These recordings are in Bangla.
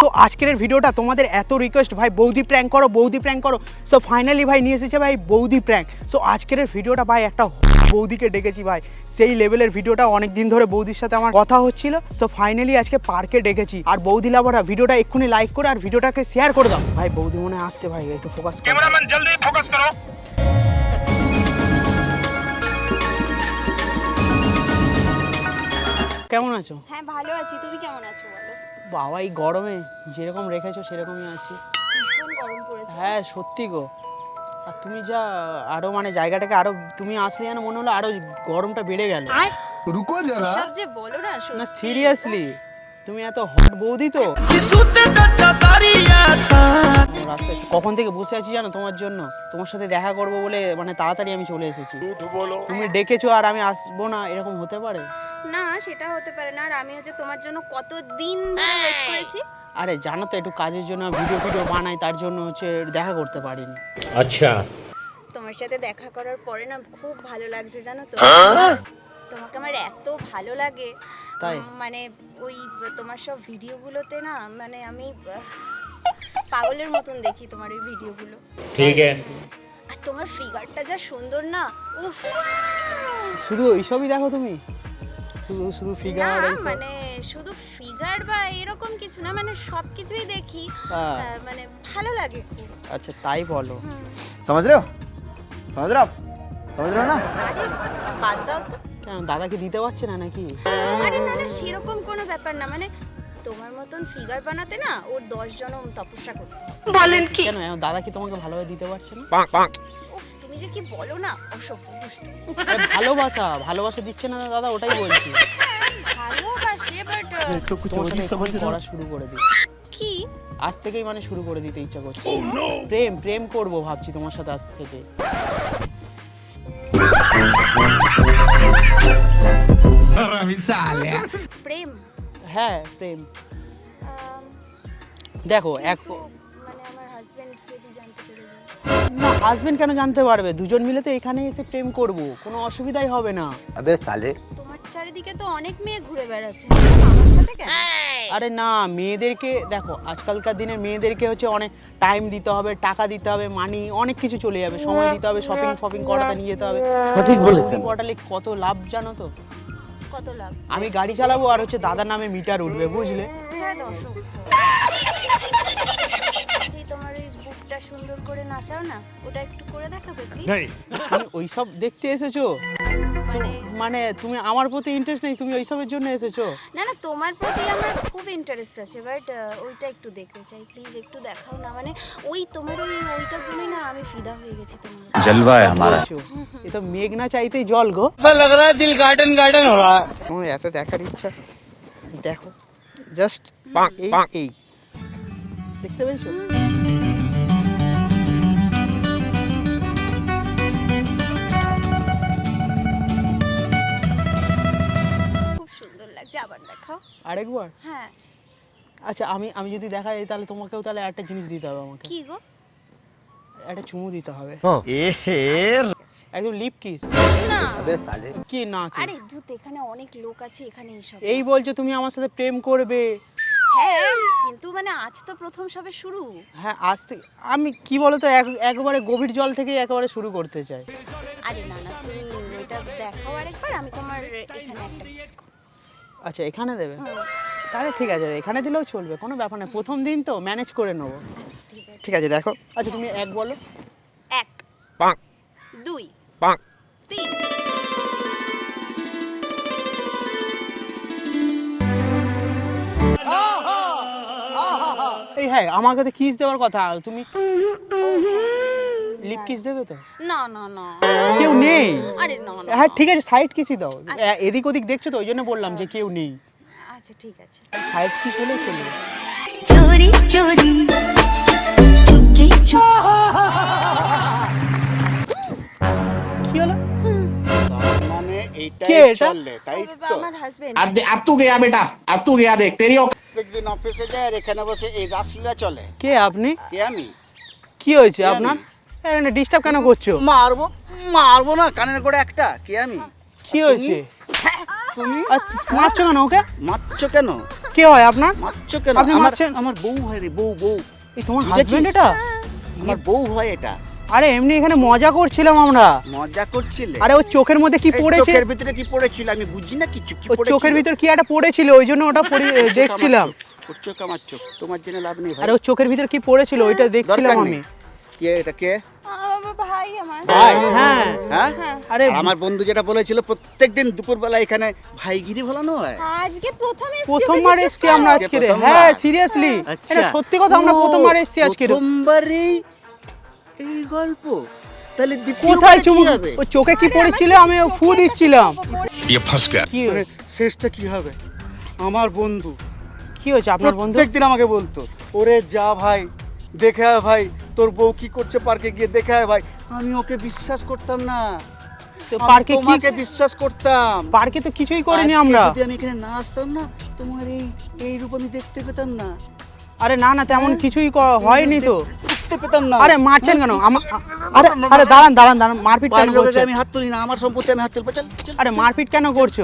তো? আজকের ভিডিওটা তোমাদের এত রিকোয়েস্ট ভাই বৌদি প্র্যাঙ্ক করো বৌদি প্র্যাঙ্ক করো। সো ফাইনালি ভাই নিয়ে এসেছে ভাই বৌদি প্র্যাঙ্ক সো আজকের ভিডিওটা ভাই একটা বৌদিকে ডেকেছি ভাই। সেই লেভেলের ভিডিওটা অনেক দিন ধরে বৌদির সাথে আমার কথা হচ্ছিল। সো ফাইনালি আজকে পার্কে ডেকেছি। আর বৌদি লাভরা ভিডিওটা এক্ষুনি লাইক করে আর ভিডিওটাকে শেয়ার করে দাও। ভাই বৌদি মনে আসছে ভাই একটু ফোকাস করো। ক্যামেরাম্যান জলদি ফোকাস করো। কেমন আছো? হ্যাঁ ভালো আছি। তুমি কেমন আছো বলো? বাবা এই গরমে যেরকম রেখেছো সেরকমই আছি। ভীষণ গরম পড়েছে। হ্যাঁ সত্যি গো। আর তুমি যা আরও মানে জায়গাটাকে আরও তুমি আসলে যেন মনে হলো আরও গরমটা বেড়ে গেল। রুকো যারা। যে বলো না না সিরিয়াসলি তুমি এত হট বৌদি তো। রাস্তায়। কখন থেকে বসে আছি জানো তোমার জন্য? তোমার সাথে দেখা করব বলে মানে তাড়াতাড়ি আমি চলে এসেছি। তুমি ডেকেছো আর আমি আসব না এরকম হতে পারে? না সেটা হতে পারে না। আর আমি হচ্ছে তোমার জন্য কত দিন ধরে ওয়েট করেছি? আরে জানো তো একটু কাজের জন্য ভিডিও ভিডিও বানাই তার জন্য হচ্ছে দেখা করতে পারিনি। আচ্ছা। তোমার সাথে দেখা করার পরে না খুব ভালো লাগছে জানো তো। হ্যাঁ? তোমাকে আমার এত ভালো লাগে। তাই? মানে ওই তোমার সব ভিডিওগুলোতে না মানে আমি পাগলের মতন দেখি তোমার ওই ভিডিওগুলো। ঠিক আর তোমার ফিগারটা যা সুন্দর না উফ। শুধু এইসবই দেখো তুমি? শুধু শুধু ফিগার মানে শুধু ফিগার বা এরকম কিছু না মানে সব কিছুই দেখি হ্যাঁ। মানে ভালো লাগে আচ্ছা তাই বলো। সমাজ রে সমাজ না? বাদ দাও তো। দাদাকে দিতে পারছে না নাকি? আরে না সেরকম কোনো ব্যাপার না মানে তোমার মতন ফিগার বানাতে না ওর দশ জনম তপস্যা করতে বলেন কি? কেন দাদা কি তোমাকে ভালোভাবে দিতে পারছে না? তুমি যে কি বলো না অসভ্য ভালোবাসা ভালোবাসা দিচ্ছে না দাদা ওটাই বলছি। ভালোবাসে বাট uh, পড়া শুরু করে দি কি? আজ থেকেই মানে শুরু করে দিতে ইচ্ছা করছে। প্রেম প্রেম করব ভাবছি তোমার সাথে আজ থেকে। প্রেম। হ্যাঁ প্রেম um, দেখো এক মানে না হাজবেন্ড কেন জানতে পারবে? দুজন মিলে তো এখানে এসে প্রেম করব কোনো অসুবিধাই হবে না। আবে সালে তোমার চারিদিকে তো অনেক মেয়ে ঘুরে বেড়াচ্ছে। আমার আরে না মেয়েদেরকে দেখো আজকালকার দিনে মেয়েদেরকে হচ্ছে অনেক টাইম দিতে হবে টাকা দিতে হবে মানি অনেক কিছু চলে যাবে। সময় দিতে হবে শপিং ফপিং করাতে নিয়ে যেতে হবে। সঠিক বলেছেন। কটালে কত লাভ জানো তো? আমি গাড়ি চালাবো আর হচ্ছে দাদার নামে মিটার উঠবে বুঝলে? সুন্দর করে নাচাও না ওটা একটু করে দেখাবে প্লিজ তুমি ওইসব দেখতে এসেছো মানে মানে তুমি আমার প্রতি ইন্টারেস্ট নেই তুমি ওইসবের জন্য এসেছো না না তোমার প্রতি আমার খুব ইন্টারেস্ট আছে বাট ওইটা একটু দেখতে চাই প্লিজ একটু দেখাও না মানে ওই তোমার ওই ওইটার জন্যই না আমি ফিদা হয়ে গেছি তোমার जलवा है हमारा বলছো? এ তো মেঘ না চাইতেই জল গো ऐसा लग रहा है दिल गार्डन गार्डन हो रहा है আমার এত দেখার ইচ্ছা দেখো জাস্ট এই এই দেখতে পেয়েছো আরেকবার? হ্যাঁ। আচ্ছা আমি আমি যদি দেখা যায় তাহলে তোমাকেও তাহলে একটা জিনিস দিতে হবে আমাকে। কি গো? একটা চুমু দিতে হবে। একদম লিপ কিস না। কি না আরে ধুত এখানে অনেক লোক আছে এখানে এইসব এই বলছো তুমি আমার সাথে প্রেম করবে। হ্যাঁ কিন্তু মানে আজ তো প্রথম সবে শুরু। হ্যাঁ আজ থেকে আমি কি বলতো একবারে গভীর জল থেকে একেবারে শুরু করতে চাই। আরে না না তুমি দেখাও আরেকবার আমি তোমার আচ্ছা এখানে দেবে? তাহলে ঠিক আছে এখানে দিলেও চলবে কোনো ব্যাপার না প্রথম দিন তো ম্যানেজ করে নেব। ঠিক আছে দেখো। আচ্ছা তুমি এক বলো। এক পাঁক দুই তিন। এই হ্যাঁ আমাকে তো কিস দেওয়ার কথা তুমি লিপ কিস দেবে তো? না না না। কেউ নেই? আরে না না। হ্যাঁ ঠিক আছে সাইড দাও। আচ্ছা। এদিক ওদিক দেখছ তো? ওই জন্য বললাম যে কেউ নেই। আচ্ছা ঠিক আছে। সাইড কিস হলে চলে চোরি চোরি কি হলো? মানে বেটা। অফিসে যায় আর এখানে বসে চলে। কে আপনি? কে আমি? কি হয়েছে আপনার? ডিস্টার্ব কেন করছ? মারবো মারবো না কানের করে একটা। কে আমি? কি হয়েছে? তুমি? মারছো কেন ওকে? মারছো কেন? কে হয় আপনার? মারছো কেন? আপনি আমার মারছেন? আমার বউ হয় রে বউ বউ। এই তোমার হাজবেন্ড এটা? আমার বউ হয় এটা। আরে এমনি এখানে মজা করছিলাম আমরা। মজা করছিলে? আরে ওর চোখের মধ্যে কি পড়েছে? চোখের ভিতরে কি পড়েছিল? আমি বুঝি না কিছু। কি পড়েছিল? চোখের ভিতর কি একটা পড়েছিল? ওই জন্য ওটা দেখছিলাম। ওর চোখ আমার চোখ। তোমার জন্য লাভ নেই আরে ওর চোখের ভিতর কি পড়েছিল? ওইটা দেখছিলাম আমি। কে এটা কে? ভাই ভাই? হ্যাঁ। হ্যাঁ? আরে আমার বন্ধু যেটা বলেছিল প্রত্যেকদিন দুপুরবেলা এখানে আজকে প্রথমবার আমরা আজকে হ্যাঁ আচ্ছা। সিরিয়াসলি কথা আমরা প্রথমবার আজকে তাহলে কোথায় চুমু চোখে কি পড়েছিল? আমি ফু দিচ্ছিলাম। ইয়ে কি? মানে শেষটা কি হবে? আমার বন্ধু। কি হয়েছে আপনার বন্ধু? একদিন আমাকে বলতো ওরে যা ভাই দেখে ভাই তোর বউ কি করছে পার্কে গিয়ে দেখে আয় ভাই। আমি ওকে বিশ্বাস করতাম না। তো পার্কে কি তোমাকে বিশ্বাস করতাম। পার্কে তো কিছুই করিনি আমরা। যদি আমি এখানে না আসতাম না তোমার এই এই রূপ আমি দেখতে পেতাম না। আরে না না তেমন কিছুই হয়নি তো। দেখতে পেতাম না। আরে মারছেন কেন? আমা- আরে আরে দাঁড়ান দাঁড়ান দাঁড়ান মারপিট কেন করছেন আমি হাত তুলি না আমার সম্পত্তি আমি হাত তুলবো। চল আরে মারপিট কেন করছ?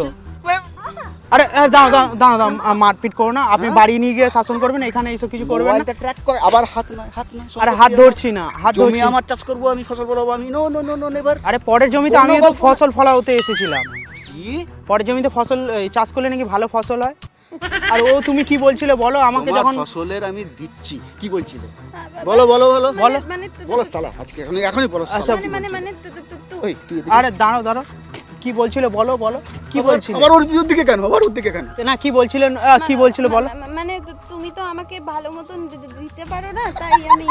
আরে এ, দাঁড়াও দাঁড়াও দাঁড়াও দাঁড়াও, মারপিট করো না। আপনি বাড়ি নিয়ে গিয়ে শাসন করবেন এখানে এইসব কিছু করবেন না। ট্র্যাক করে আবার হাত নয় হাত নয় আরে হাত ধরছি না হাত জমি ধরছি। আমার চাষ করব আমি ফসল বলাবো আমি no no no no never আরে পরের জমিতে আমি তো না। ফসল ফলাতে এসেছিলাম। কি? পরের জমিতে ফসল চাষ করলে নাকি ভালো ফসল হয়? আর ও তুমি কি বলছিলে বলো আমাকে যখন ফসলের আমি দিচ্ছি কি বলছিলে? বলো বলো বলো। বলো। মানে বলো সালা আজকে এখনই বলো আচ্ছা, সালা, মানে মানে মানে আরে দাঁড়াও দাঁড়াও। কি বলছিলে বলো বলো। কি বলছিলে? আবার ওর দিকে কেন? আবার ওর দিকে কেন? না কি বলছিলেন আহ, কি বলছিল বলো? মানে তো- তুমি তো আমাকে ভালো মতন দিতে পারো না তাই আমি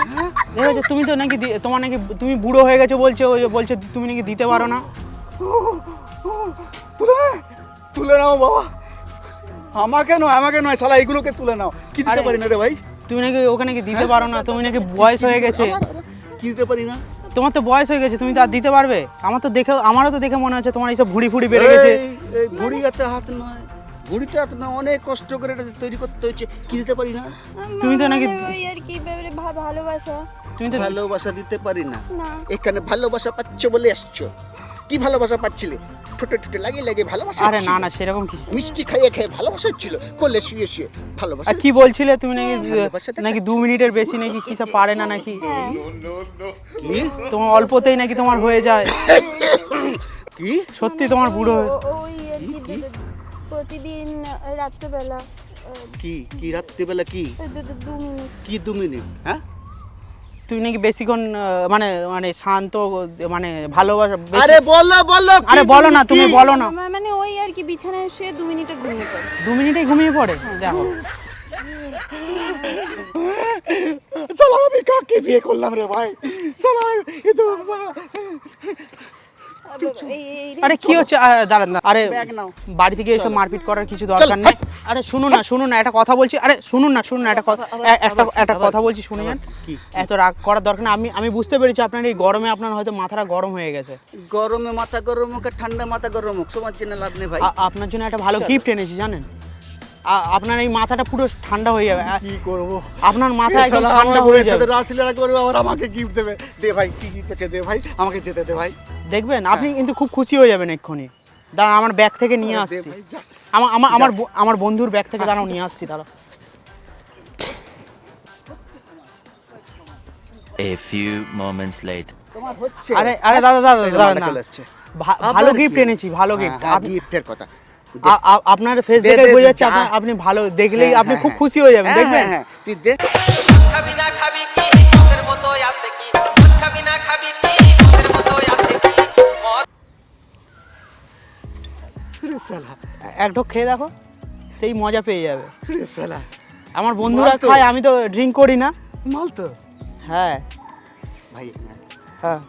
দেখেছ তুমি তো নাকি দি- তোমার নাকি তুমি বুড়ো হয়ে গেছো বলছো ওই যে বলছে তুমি নাকি দিতে পারো না। তুলে তুলে নাও বাবা। আমাকে নয় আমাকে নয় সালা এগুলোকে তুলে নাও। কি দিতে পারি না রে ভাই? তুমি নাকি ওখানে কি দিতে পারো না? তুমি নাকি বয়স হয়ে গেছে। কি দিতে পারি না? তোমার তো বয়স হয়ে গেছে তুমি তো আর দিতে পারবে? আমার তো দেখে আমারও তো দেখে মনে হচ্ছে তোমার এইসব ভুড়ি ফুড়ি বেড়ে গেছে। এই, এই ঘুড়িতে হাত নয়। ঘুড়িতে হাত নয় অনেক কষ্ট করে এটা তৈরি করতে হচ্ছে। কি দিতে পারি না? তুমি তো নাকি- ওই আর কি ব্যাপারে ভা- ভালোবাসা। তুমি তো ভালোবাসা দিতে পারি না। না। এখানে ভালোবাসা পাচ্ছ বলে আসছো কি ভালোবাসা পাচ্ছিলে? ঠোঁটে ঠোঁটে লাগিয়ে লাগিয়ে ভালোবাসা আরে না না সেরকম কি মিষ্টি খাইয়ে খাইয়ে ভালোবাসা হচ্ছিল কোলে শুয়ে শুয়ে ভালোবাসা আর কি বলছিলে তুমি নাকি নাকি দু মিনিটের বেশি নাকি কিছু পারে না নাকি? হ্যাঁ। কি? তোমার অল্পতেই নাকি তোমার হয়ে যায়। কি? সত্যি তোমার বুড়ো প্রতিদিন রাত্রেবেলা কি কি রাত্রিবেলা কি? কি দু মিনিট হ্যাঁ? তুমি নাকি বেশিক্ষণ মানে মানে শান্ত মানে ভালোবাসা আরে বলো বলো আরে বলো না তুমি বলো না। মানে ওই আর কি বিছানায় শুয়ে দু মিনিটে ঘুমিয়ে পড়ে। দু মিনিটেই ঘুমিয়ে পড়ে? দেখো। চলো আমি কাকে বিয়ে করলাম রে ভাই? চলো এ তো আরে কি হচ্ছে? দাঁড়ান না আরে বাড়ি থেকে এসব মারপিট করার কিছু দরকার নেই। আরে শুনুন না শুনুন না একটা কথা বলছি। আরে শুনুন না শুনুন না একটা একটা একটা কথা বলছি শুনে যান। এত রাগ করার দরকার না আমি আমি বুঝতে পেরেছি আপনার এই গরমে আপনার হয়তো মাথাটা গরম হয়ে গেছে। গরমে মাথা গরম হোক ঠান্ডা মাথা গরম হোক সবার জন্য লাভ নেই ভাই। আপনার জন্য একটা ভালো গিফট এনেছি জানেন? আপনার এই মাথাটা পুরো ঠান্ডা হয়ে যাবে। কি করব? আপনার মাথা একদম ঠান্ডা আমার হয়ে যাবে। ছিল একবার আবার আমাকে গিফট দেবে। দে ভাই কি গিফট আছে দে ভাই আমাকে যেতে দে ভাই। দেখবেন আপনি কিন্তু খুব খুশি হয়ে যাবেন এক্ষুনি। দাঁড়ান আমার ব্যাগ থেকে নিয়ে আসছি। আমার আমার আমার আমার বন্ধুর ব্যাগ থেকে দাঁড়াও নিয়ে আসছি দাঁড়াও। A few moments later. হচ্ছে। আরে আরে দাদা দাদা দাদা না। ভালো গিফট এনেছি ভালো হ্যাঁ, গিফট হ্যাঁ, গিফটের কথা। আপনার ফেস দে, দেখে বোঝা যাচ্ছে। আপনি- আপনি ভালো দেখলেই হ্যাঁ, আপনি হ্যাঁ, খুব হ্যাঁ। খুশি হয়ে যাবেন হ্যাঁ, দেখবেন? হ্যাঁ, হ্যাঁ, তুই দে। খাবি না খাবি কি? মদের মতো আছে কি? খাবি না খাবি কি? মতো আছে কি? এক ঢোক খেয়ে দেখো সেই মজা পেয়ে যাবে। আমার বন্ধুরা তো। খায় আমি তো ড্রিঙ্ক করি না। মাল তো। হ্যাঁ। ভাই হ্যাঁ।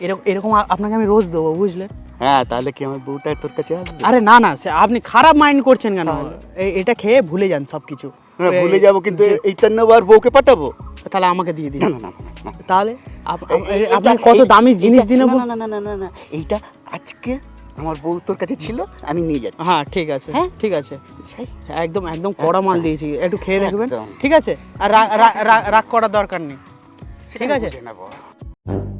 এরকম এরকম আপনাকে আমি রোজ দেবো বুঝলেন হ্যাঁ তাহলে কি আমার বউটা তোর কাছে আসবে? আরে না না সে আপনি খারাপ মাইন্ড করছেন কেন? এ- এটা খেয়ে ভুলে যান সব কিছু হ্যাঁ, ভুলে যাব কিন্তু এইটার নেব আর বউকে পাঠাবো? তাহলে আমাকে দিয়ে দিন। না না না না, না। তাহলে আপ- আপ- এই- আপনি এইটা- কত এই- দামি জিনিস এইটা- দিনে না না না না না না এইটা আজকে আমার বউ তোর কাছে ছিল আমি নিয়ে যাচ্ছি। হ্যাঁ ঠিক আছে হ্যাঁ? ঠিক আছে। সেই। একদম একদম কড়া মাল দিয়েছি একটু খেয়ে দেখবেন। একদম। ঠিক আছে? আর রা- রা- রা- রাগ করার দরকার নেই। ঠিক আছে? বুঝে নেব।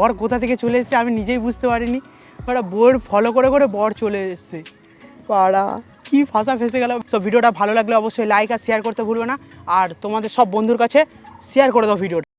বর কোথা থেকে চলে এসছে আমি নিজেই বুঝতে পারিনি। ওরা বর ফলো করে করে বর চলে এসছে। পাড়া, কি ফাঁসা ফেসে গেল। সব ভিডিওটা ভালো লাগলে অবশ্যই লাইক আর শেয়ার করতে ভুলবে না। আর তোমাদের সব বন্ধুর কাছে শেয়ার করে দাও ভিডিওটা